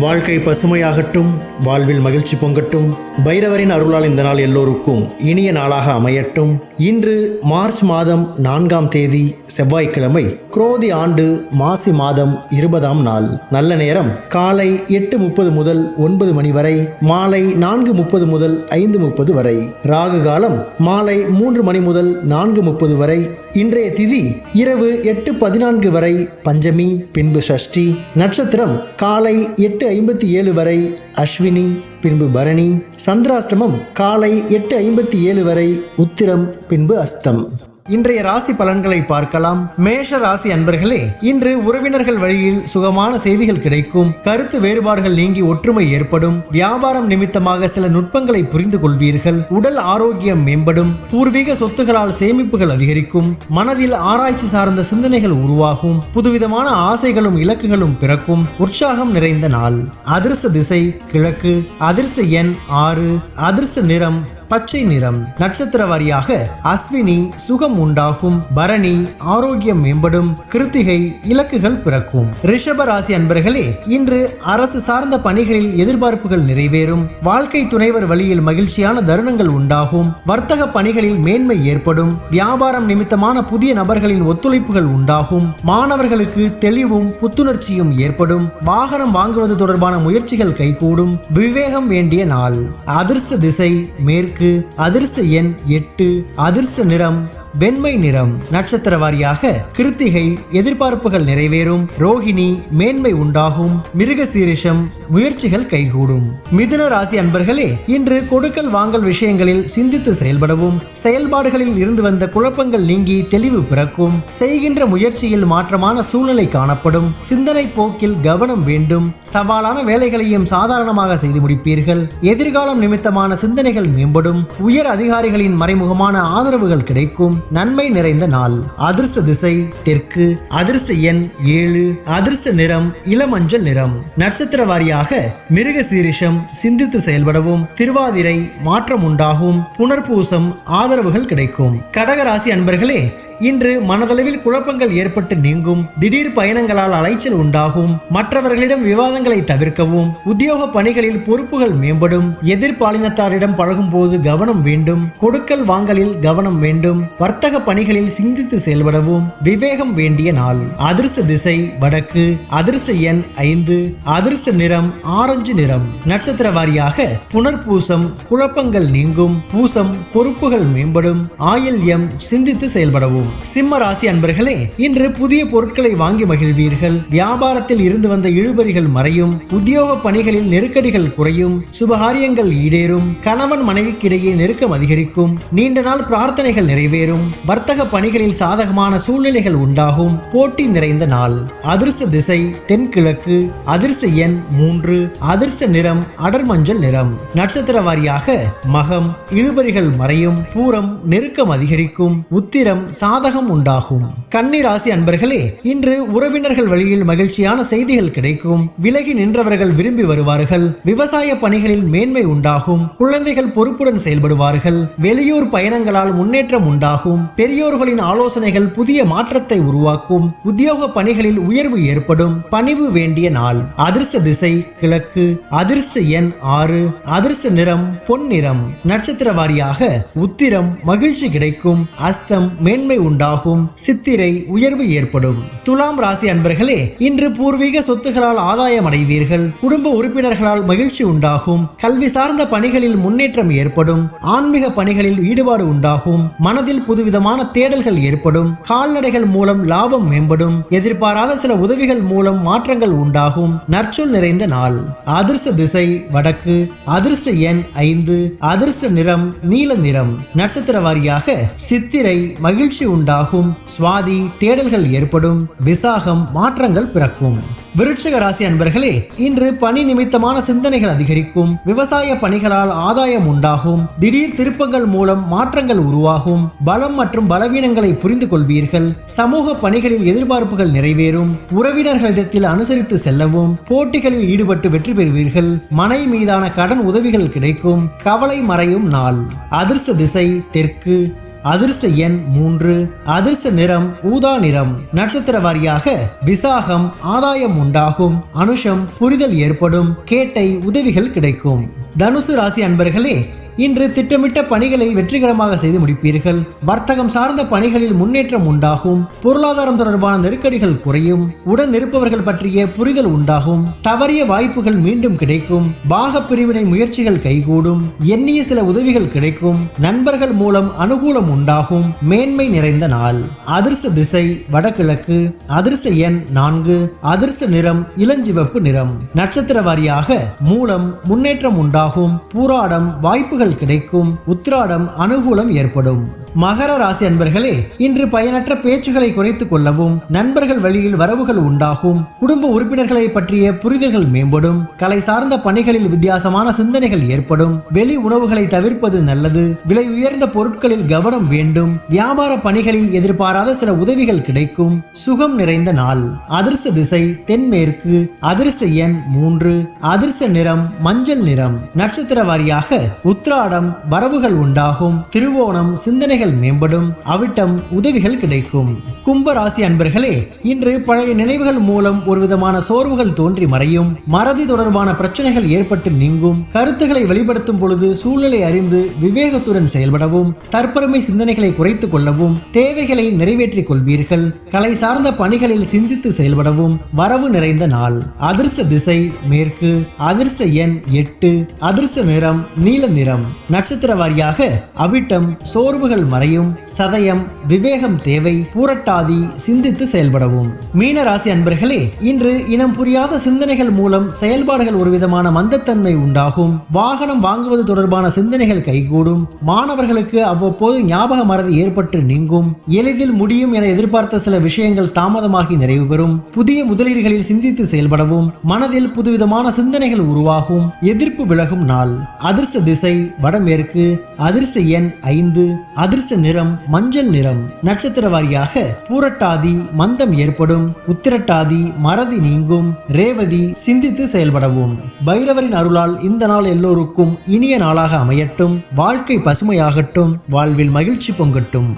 வாழ்க்கை பசுமையாகட்டும் வாழ்வில் மகிழ்ச்சி பொங்கட்டும். பைரவரின் அருளால் இந்த நாள் எல்லோருக்கும் இனிய நாளாக அமையட்டும். இன்று மார்ச் மாதம் நான்காம் தேதி செவ்வாய்க்கிழமை குரோதி ஆண்டு மாசி மாதம் இருபதாம் நாள். நல்ல நேரம் காலை எட்டு முப்பது முதல் ஒன்பது மணி வரை மாலை நான்கு முப்பது முதல் ஐந்து முப்பது வரை. ராகு காலம் மாலை மூன்று மணி முதல் நான்கு முப்பது வரை. இன்றைய திதி இரவு எட்டு பதினான்கு வரை பஞ்சமி பின்பு சஷ்டி நட்சத்திரம் காலை எட்டு ஐம்பத்தி ஏழு வரை அஸ்வினி பின்பு பரணி சந்திராஷ்டமம் காலை எட்டு ஐம்பத்தி ஏழு வரை உத்திரம் பின்பு அஸ்தம். இன்றைய ராசி பலன்களை பார்க்கலாம். மேஷ ராசி அன்பர்களே இன்று உறவினர்கள் வழியில் சுகமான செய்திகள் கிடைக்கும். கருத்து வேறுபாடுகள் நீங்கி ஒற்றுமை ஏற்படும். வியாபாரம் நிமித்தமாக சில நுட்பங்களை புரிந்து கொள்வீர்கள். உடல் ஆரோக்கியம் மேம்படும். பூர்வீக சொத்துகளால் சேமிப்புகள் அதிகரிக்கும். மனதில் ஆராய்ச்சி சார்ந்த சிந்தனைகள் உருவாகும். புதுவிதமான ஆசைகளும் இலக்குகளும் பிறக்கும். உற்சாகம் நிறைந்த நாள். அதிர்ஷ்ட திசை கிழக்கு. அதிர்ஷ்ட எண் ஆறு. அதிர்ஷ்ட நிறம் பச்சை நிறம் நட்சத்திர வாரியாக அஸ்வினி சுகம் உண்டாகும் பரணி ஆரோக்கியம் மேம்படும் கிருத்திகை இலக்குகள் பிறக்கும். ரிஷப ராசி அன்பர்களே இன்று அரசு சார்ந்த பணிகளில் எதிர்பார்ப்புகள் நிறைவேறும். வாழ்க்கை துணைவர் வழியில் மகிழ்ச்சியான தருணங்கள் உண்டாகும். வர்த்தக பணிகளில் மேன்மை ஏற்படும். வியாபாரம் நிமித்தமான புதிய நபர்களின் ஒத்துழைப்புகள் உண்டாகும். மாணவர்களுக்கு தெளிவும் புத்துணர்ச்சியும் ஏற்படும். வாகனம் வாங்குவது தொடர்பான முயற்சிகள் கைகூடும். விவேகம் வேண்டிய நாள். அதிர்ஷ்ட திசை மேற்கு அதிர்ஷ்ட எண் எட்டு. அதிர்ஷ்ட நிறம் வெண்மை நிறம் நட்சத்திர வாரியாக கிருத்திகை எதிர்பார்ப்புகள் நிறைவேறும். ரோஹிணி மேன்மை உண்டாகும். மிருக சீரிஷம் முயற்சிகள் கைகூடும். மிதுன ராசி அன்பர்களே இன்று கொடுக்கல் வாங்கல் விஷயங்களில் சிந்தித்து செயல்படவும். செயல்பாடுகளில் இருந்து வந்த குழப்பங்கள் நீங்கி தெளிவு பிறக்கும். செய்கின்ற முயற்சியில் மாற்றமான சூழ்நிலை காணப்படும். சிந்தனை போக்கில் கவனம் வேண்டும். சவாலான வேலைகளையும் சாதாரணமாக செய்து முடிப்பீர்கள். எதிர்காலம் நிமித்தமான சிந்தனைகள் மேம்படும். உயர் அதிகாரிகளின் மறைமுகமான ஆதரவுகள் கிடைக்கும். நன்மை நிறைந்த நாள். அதிர்ஷ்ட திசை தெற்கு. அதிர்ஷ்ட எண் ஏழு. அதிர்ஷ்ட நிறம் இளமஞ்சள் நிறம். நட்சத்திர வாரியாக மிருக சீரிஷம் சிந்தித்து செயல்படவும் திருவாதிரை மாற்றம் உண்டாகும் புனர்பூசம் ஆதரவுகள் கிடைக்கும். கடகராசி அன்பர்களே இன்று மனதளவில் குழப்பங்கள் ஏற்பட்டு நீங்கும் திடீர் பயணங்களால் அலைச்சல் உண்டாகும். மற்றவர்களிடம் விவாதங்களை தவிர்க்கவும் உத்தியோக பணிகளில் பொறுப்புகள் மேம்படும். எதிர்பாலினத்தாரிடம் பழகும் போது கவனம் வேண்டும். கொடுக்கல் வாங்கலில் கவனம் வேண்டும். வர்த்தக பணிகளில் சிந்தித்து செயல்படவும். விவேகம் வேண்டிய நாள். அதிர்ஷ்ட திசை வடக்கு. அதிர்ஷ்ட எண் ஐந்து. அதிர்ஷ்ட நிறம் ஆரஞ்சு நிறம். நட்சத்திர வாரியாக புனர்பூசம் குழப்பங்கள் நீங்கும். பூசம் பொறுப்புகள் மேம்படும். ஆயில்யம் சிந்தித்து செயல்படவும். சிம்ம ராசி அன்பர்களே இன்று புதிய பொருட்களை வாங்கி மகிழ்வீர்கள். வியாபாரத்தில் இருந்து வந்த இழுபறிகள் மறையும். உத்தியோக பணிகளில் நெருக்கடிகள் குறையும். சுபகாரியங்கள் ஈடேறும். கணவன் மனைவிக்கிடையே நெருக்கம் அதிகரிக்கும். நீண்ட நாள் பிரார்த்தனைகள் நிறைவேறும். வர்த்தக பணிகளில் சாதகமான சூழ்நிலைகள் உண்டாகும். போட்டி நிறைந்த நாள். அதிர்ஷ்ட திசை தென்கிழக்கு. அதிர்ஷ்ட எண் மூன்று. அதிர்ஷ்ட நிறம் அடர்மஞ்சள் நிறம். நட்சத்திர வாரியாக மகம் இழுபறிகள் மறையும். பூரம் நெருக்கம் அதிகரிக்கும். உத்திரம் சா சாதகம் உண்டாகும். கன்னி ராசி அன்பர்களே இன்று உறவினர்கள் வழியில் மகிழ்ச்சியான செய்திகள் கிடைக்கும். விலகி நின்றவர்கள் விரும்பி வருவார்கள். விவசாய பணிகளில் மேன்மை உண்டாகும். குழந்தைகள் பொறுப்புடன் செயல்படுவார்கள். வெளியூர் பயணங்களால் முன்னேற்றம் உண்டாகும். பெரியோர்களின் ஆலோசனைகள் புதிய மாற்றத்தை உருவாக்கும். உத்தியோக பணிகளில் உயர்வு ஏற்படும். பணிவு வேண்டிய நாள். அதிர்ஷ்ட திசை கிழக்கு. அதிர்ஷ்ட எண் ஆறு. அதிர்ஷ்ட நிறம் பொன் நிறம் நட்சத்திர வாரியாக உத்திரம் மகிழ்ச்சி கிடைக்கும். அஸ்தம் மேன்மை உண்டாகும். சித்திரை உயர்வு ஏற்படும். துலாம் ராசி அன்பர்களே இன்று பூர்வீக சொத்துகளால் ஆதாயம் அடைவீர்கள். குடும்ப உறுப்பினர்களால் மகிழ்ச்சி உண்டாகும். கல்வி சார்ந்த பணிகளில் முன்னேற்றம் ஏற்படும். ஆன்மீக பணிகளில் ஈடுபாடு உண்டாகும். மனதில் புதுவிதமான தேடல்கள் ஏற்படும். கால்நடைகள் மூலம் லாபம் மேம்படும். எதிர்பாராத சில உதவிகள் மூலம் மாற்றங்கள் உண்டாகும். நற்சொல் நிறைந்த நாள். அதிர்ஷ்ட திசை வடக்கு. அதிர்ஷ்ட எண் ஐந்து. அதிர்ஷ்ட நிறம் நீல நிறம். நட்சத்திர வாரியாக சித்திரை மகிழ்ச்சி உண்டாகும். சுவாதி தேடல்கள் ஏற்படும். விசாகம் மாற்றங்கள் பிறக்கும். விருட்சிக ராசி அன்பர்களே இன்று பணி நிமித்தமான சிந்தனைகள் அதிகரிக்கும். விவசாய பணிகளால் ஆதாயம் உண்டாகும். திடீர் திருப்பங்கள் மூலம் மாற்றங்கள் உருவாகும். பலம் மற்றும் பலவீனங்களை புரிந்து கொள்வீர்கள். சமூக பணிகளில் எதிர்பார்ப்புகள் நிறைவேறும். உறவினர்களிடத்தில் அனுசரித்து செல்லவும். போட்டிகளில் ஈடுபட்டு வெற்றி பெறுவீர்கள். மனை மீதான கடன் உதவிகள் கிடைக்கும். கவலை மறையும் நாள். அதிர்ஷ்ட திசை தெற்கு. அதிர்ஷ்ட எண் மூன்று. அதிர்ஷ்ட நிறம் ஊதா நிறம். நட்சத்திர வாரியாக விசாகம் ஆதாயம் உண்டாகும். அனுஷம் புரிதல் ஏற்படும். கேட்டை உதவிகள் கிடைக்கும். தனுசு ராசி அன்பர்களே இன்று திட்டமிட்ட பணிகளை வெற்றிகரமாக செய்து முடிப்பீர்கள். வர்த்தகம் சார்ந்த பணிகளில் முன்னேற்றம் உண்டாகும். பொருளாதாரம் தொடர்பான நெருக்கடிகள் குறையும். உடன் இருப்பவர்கள் பற்றிய புரிதல் உண்டாகும். தவறிய வாய்ப்புகள் மீண்டும் கிடைக்கும். பாக பிரிவினை முயற்சிகள் கைகூடும். எண்ணிய சில உதவிகள் கிடைக்கும். நண்பர்கள் மூலம் அனுகூலம் உண்டாகும். மேன்மை நிறைந்த நாள். அதிர்ஷ்ட திசை வடகிழக்கு. அதிர்ஷ்ட எண் நான்கு. அதிர்ஷ்ட நிறம் இளஞ்சிவப்பு நிறம். நட்சத்திர வாரியாக மூலம் முன்னேற்றம் உண்டாகும். பூராடம் வாய்ப்புகள் கிடைக்கும். உத்திராடம் அனுகூலம் ஏற்படும். மகர ராசி அன்பர்களே இன்று பயனற்ற பேச்சுகளை குறைத்துக் கொள்ளவும் நண்பர்கள் வழியில் வரவுகள் உண்டாகும் குடும்ப உறுப்பினர்களை பற்றிய புரிதல்கள் மேம்படும் கலை சார்ந்த பணிகளில் வித்தியாசமான சிந்தனைகள் ஏற்படும் வெளி உணவுகளை தவிர்ப்பது நல்லது விலை உயர்ந்த பொருட்களில் கவனம் வேண்டும் வியாபார பணிகளில் எதிர்பாராத சில உதவிகள் கிடைக்கும் சுகம் நிறைந்த நாள் அதிர்ஷ்ட திசை தென்மேற்கு அதிர்ஷ்ட எண் மூன்று அதிர்ஷ்ட நிறம் மஞ்சள் நிறம் நட்சத்திர வாரியாக உத்ராடம் வரவுகள் உண்டாகும் திருவோணம் சிந்தனைகள் மேம்படும் அவிட்டம் உதவிகள் கிடைக்கும். கும்ப ராசி அன்பர்களே இன்று பழைய நினைவுகள் மூலம் ஒரு விதமான சோர்வுகள் தோன்றி மறையும். மறதி தொடர்பான பிரச்சனைகள் ஏற்பட்டு நீங்கும். கருத்துக்களை வெளிப்படுத்தும் பொழுது சூழ்நிலை அறிந்து விவேகத்துடன் செயல்படவும் தற்பெருமை சிந்தனைகளை குறைத்துக் கொள்ளவும் தேவைகளை நிறைவேற்றிக் கொள்வீர்கள். கலை சார்ந்த பணிகளில் சிந்தித்து செயல்படவும் வரவு நிறைந்த நாள். அதிர்ஷ்ட திசை மேற்கு அதிர்ஷ்ட எண் எட்டு அதிர்ஷ்ட நிறம் நீல நிறம். நட்சத்திர வாரியாக அவிட்டம் சோர்வுகள் மறையும் சதயம் விவேகம் தேவை பூரட்டாதி சிந்தித்து செயல்படவும். மீன ராசி அன்பர்களே இன்று இனம் புரியாத சிந்தனைகள் மூலம் செயல்பாடுகள் ஒரு விதமான மந்தத்தன்மை உண்டாகும். வாகனம் வாங்குவது தொடர்பான சிந்தனைகள் கைகூடும். மாணவர்களுக்கு அவ்வப்போது ஞாபக மறதி ஏற்பட்டு நீங்கும். எளிதில் முடியும் என எதிர்பார்த்த சில விஷயங்கள் தாமதமாகி நிறைவு பெறும். புதிய முதலீடுகளில் சிந்தித்து செயல்படவும். மனதில் புதுவிதமான சிந்தனைகள் உருவாகும். எதிர்ப்பு விலகும் நாள். அதிர்ஷ்ட திசை வடமேற்கு. அதிர்ஷ்ட எண் ஐந்து. அதிர்ஷ்ட நிறம் மஞ்சள் நிறம் நட்சத்திர வாரியாக பூரட்டாதி மந்தம் ஏற்படும். உத்திரட்டாதி மறதி நீங்கும். ரேவதி சிந்தித்து செயல்படவும். பைரவரின் அருளால் இந்த நாள் எல்லோருக்கும் இனிய நாளாக அமையட்டும். வாழ்க்கை பசுமையாகட்டும். வாழ்வில் மகிழ்ச்சி பொங்கட்டும்.